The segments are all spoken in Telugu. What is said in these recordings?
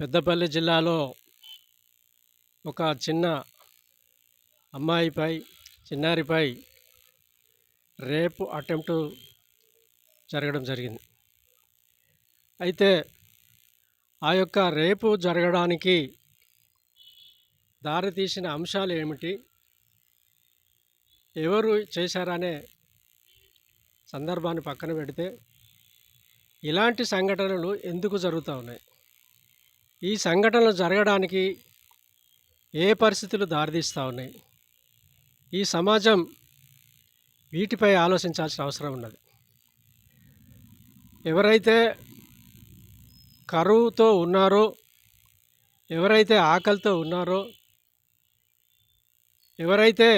పెద్దపల్లి జిల్లాలో ఒక చిన్న అమ్మాయిపై చిన్నారిపై రేపు అటెంప్ట్ జరగడం జరిగింది. అయితే ఆ యొక్క రేపు జరగడానికి దారితీసిన అంశాలు ఏమిటి? ఎవరు చేశారనే సందర్భాన్ని పక్కన పెడితే ఇలాంటి సంఘటనలు ఎందుకు జరుగుతూ ఉన్నాయి? ఈ సంఘటనలు జరగడానికి ఏ పరిస్థితులు దారితీస్తూ ఉన్నాయి? ఈ సమాజం వీటిపై ఆలోచించాల్సిన అవసరం ఉన్నది. ఎవరైతే కరువుతో ఉన్నారో ఎవరైతే ఆకలితో ఉన్నారో ఎవరైతే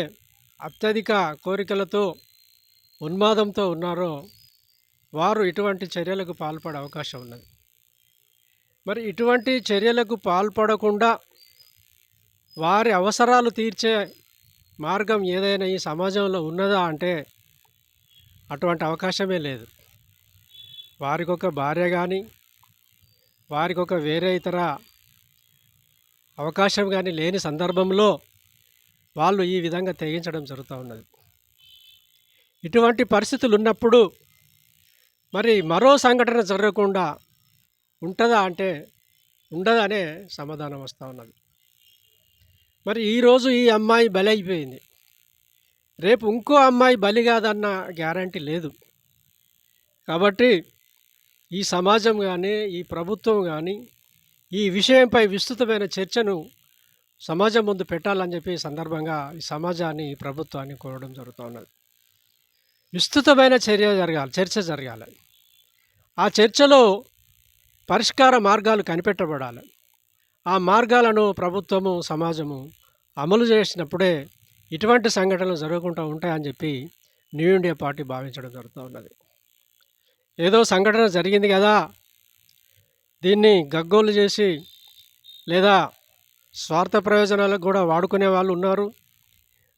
అత్యధిక కోరికలతో ఉన్మాదంతో ఉన్నారో వారు ఇటువంటి చర్యలకు పాల్పడే అవకాశం ఉన్నది. మరి ఇటువంటి చర్యలకు పాల్పడకుండా వారి అవసరాలు తీర్చే మార్గం ఏదైనా ఈ సమాజంలో ఉన్నదా అంటే అటువంటి అవకాశమే లేదు. వారికి ఒక భార్య కానీ వారికి ఒక వేరే ఇతర అవకాశం కానీ లేని సందర్భంలో వాళ్ళు ఈ విధంగా తెగించడం జరుగుతూ ఉన్నది. ఇటువంటి పరిస్థితులు ఉన్నప్పుడు మరి మరో సంఘటన జరగకుండా ఉంటుందా అంటే ఉండదనే సమాధానం వస్తూ ఉన్నది. మరి ఈరోజు ఈ అమ్మాయి బలి అయిపోయింది రేపు ఇంకో అమ్మాయి బలి కాదన్న గ్యారంటీ లేదు. కాబట్టి ఈ సమాజం కానీ ఈ ప్రభుత్వం కానీ ఈ విషయంపై విస్తృతమైన చర్చను సమాజం ముందు పెట్టాలని చెప్పి సందర్భంగా ఈ సమాజాన్ని ఈ ప్రభుత్వాన్ని కోరడం జరుగుతున్నది విస్తృతమైన చర్య జరగాలి చర్చ జరగాలి. ఆ చర్చలో పరిష్కార మార్గాలు కనిపెట్టబడాలి. ఆ మార్గాలను ప్రభుత్వము సమాజము అమలు చేసినప్పుడే ఇటువంటి సంఘటనలు జరగకుండా ఉంటాయని చెప్పి న్యూ ఇండియా పార్టీ భావించడం జరుగుతూ ఉన్నది. ఏదో సంఘటన జరిగింది కదా దీన్ని గగ్గోలు చేసి లేదా స్వార్థ ప్రయోజనాలకు కూడా వాడుకునే వాళ్ళు ఉన్నారు.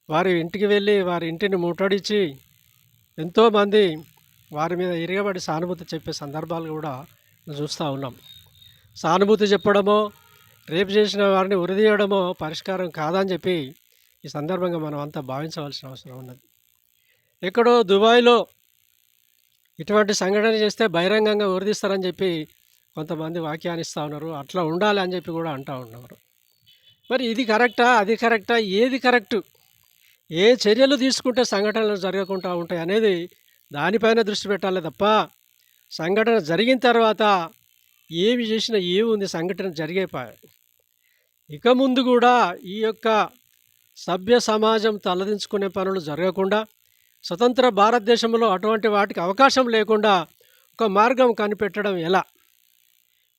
వారి ఇంటికి వెళ్ళి వారి ఇంటిని ముట్టడిచి ఎంతోమంది వారి మీద ఇరగబడి సానుభూతి చెప్పే సందర్భాలు కూడా చూస్తూ ఉన్నాం. సానుభూతి చెప్పడమో రేపు చేసిన వారిని ఉరిదీయడమో పరిష్కారం కాదని చెప్పి ఈ సందర్భంగా మనం అంతా భావించవలసిన అవసరం ఉన్నది. ఎక్కడో దుబాయ్లో ఇటువంటి సంఘటన చేస్తే బహిరంగంగా ఉరిదీస్తారని చెప్పి కొంతమంది వ్యాఖ్యానిస్తూ ఉన్నారు. అట్లా ఉండాలి అని చెప్పి కూడా అంటూ ఉన్నారు. మరి ఇది కరెక్టా? అది కరెక్టా? ఏది కరెక్టు? ఏ చర్యలు తీసుకుంటే సంఘటనలు జరగకుండా ఉంటాయి అనేది దానిపైన దృష్టి పెట్టాలి తప్ప సంఘటన జరిగిన తర్వాత ఏమి చేసినా ఏముంది? సంఘటన జరిగేపాయ ఇక ముందు కూడా ఈ యొక్క సభ్య సమాజం తలదించుకునే పనులు జరగకుండా స్వతంత్ర భారతదేశంలో అటువంటి వాటికి అవకాశం లేకుండా ఒక మార్గం కనిపెట్టడం ఎలా?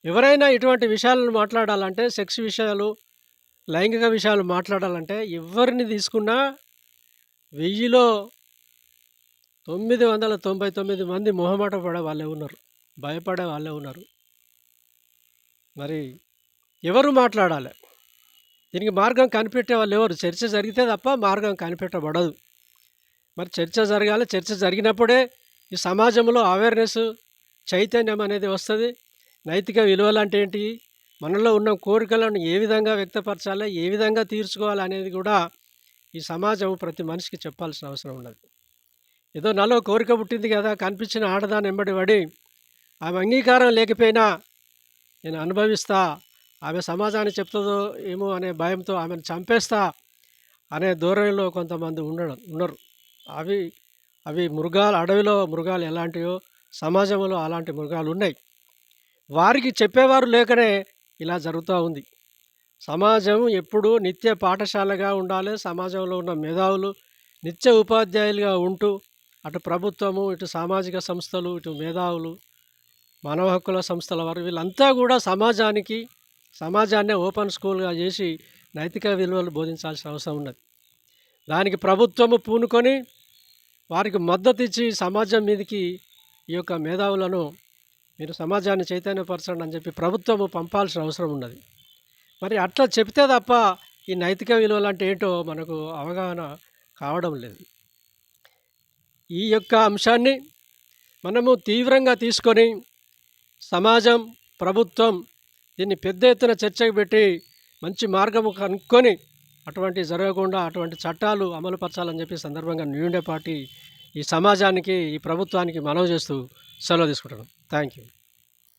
ఎవరైనా ఇటువంటి విషయాలను మాట్లాడాలంటే సెక్స్ విషయాలు లైంగిక విషయాలు మాట్లాడాలంటే ఎవరిని తీసుకున్నా వెయ్యిలో తొమ్మిది వందల తొంభై తొమ్మిది మంది మొహమాట పడే వాళ్ళే ఉన్నారు. భయపడే వాళ్ళే ఉన్నారు. మరి ఎవరు మాట్లాడాలి? దీనికి మార్గం కనిపెట్టే వాళ్ళు ఎవరు? చర్చ జరిగితే తప్ప మార్గం కనిపెట్టబడదు. మరి చర్చ జరగాలి. చర్చ జరిగినప్పుడే ఈ సమాజంలో అవేర్నెస్ చైతన్యం అనేది వస్తుంది. నైతిక విలువలు అంటే ఏంటి? మనలో ఉన్న కోరికలను ఏ విధంగా వ్యక్తపరచాలి? ఏ విధంగా తీర్చుకోవాలి అనేది కూడా ఈ సమాజం ప్రతి మనిషికి చెప్పాల్సిన అవసరం ఉన్నది. ఏదో నాలో కోరిక పుట్టింది కదా కనిపించిన ఆడదాన్ని వెంబడి పడి ఆమె అంగీకారం లేకపోయినా నేను అనుభవిస్తా ఆమె సమాజాన్ని చెప్తుందో ఏమో అనే భయంతో ఆమెను చంపేస్తా అనే ధోరణిలో కొంతమంది ఉండడం ఉన్నారు. అవి అవి మృగాలు అడవిలో మృగాలు ఎలాంటివో సమాజంలో అలాంటి మృగాలు ఉన్నాయి. వారికి చెప్పేవారు లేకనే ఇలా జరుగుతూ ఉంది. సమాజం ఎప్పుడూ నిత్య పాఠశాలగా ఉండాలి సమాజంలో ఉన్న మేధావులు నిత్య ఉపాధ్యాయులుగా ఉంటూ అటు ప్రభుత్వము ఇటు సామాజిక సంస్థలు ఇటు మేధావులు మానవ హక్కుల సంస్థల వారు వీళ్ళంతా కూడా సమాజానికి సమాజాన్నే ఓపెన్ స్కూల్గా చేసి నైతిక విలువలు బోధించాల్సిన అవసరం ఉన్నది. దానికి ప్రభుత్వము పూనుకొని వారికి మద్దతు ఇచ్చి సమాజం మీదకి ఈ యొక్క మేధావులను మీరు సమాజాన్ని చైతన్యపరచండి అని చెప్పి ప్రభుత్వము పంపాల్సిన అవసరం ఉన్నది. మరి అట్లా చెప్తే తప్ప ఈ నైతిక విలువలు అంటే ఏంటో మనకు అవగాహన కావడం లేదు. ఈ యొక్క అంశాన్ని మనము తీవ్రంగా తీసుకొని సమాజం ప్రభుత్వం దీన్ని పెద్ద ఎత్తున చర్చకు పెట్టి మంచి మార్గము కనుక్కొని అటువంటి జరగకుండా అటువంటి చట్టాలు అమలుపరచాలని చెప్పి సందర్భంగా న్యూండే పార్టీ ఈ సమాజానికి ఈ ప్రభుత్వానికి మనవి చేస్తూ సెలవు తీసుకుంటాను థ్యాంక్ యూ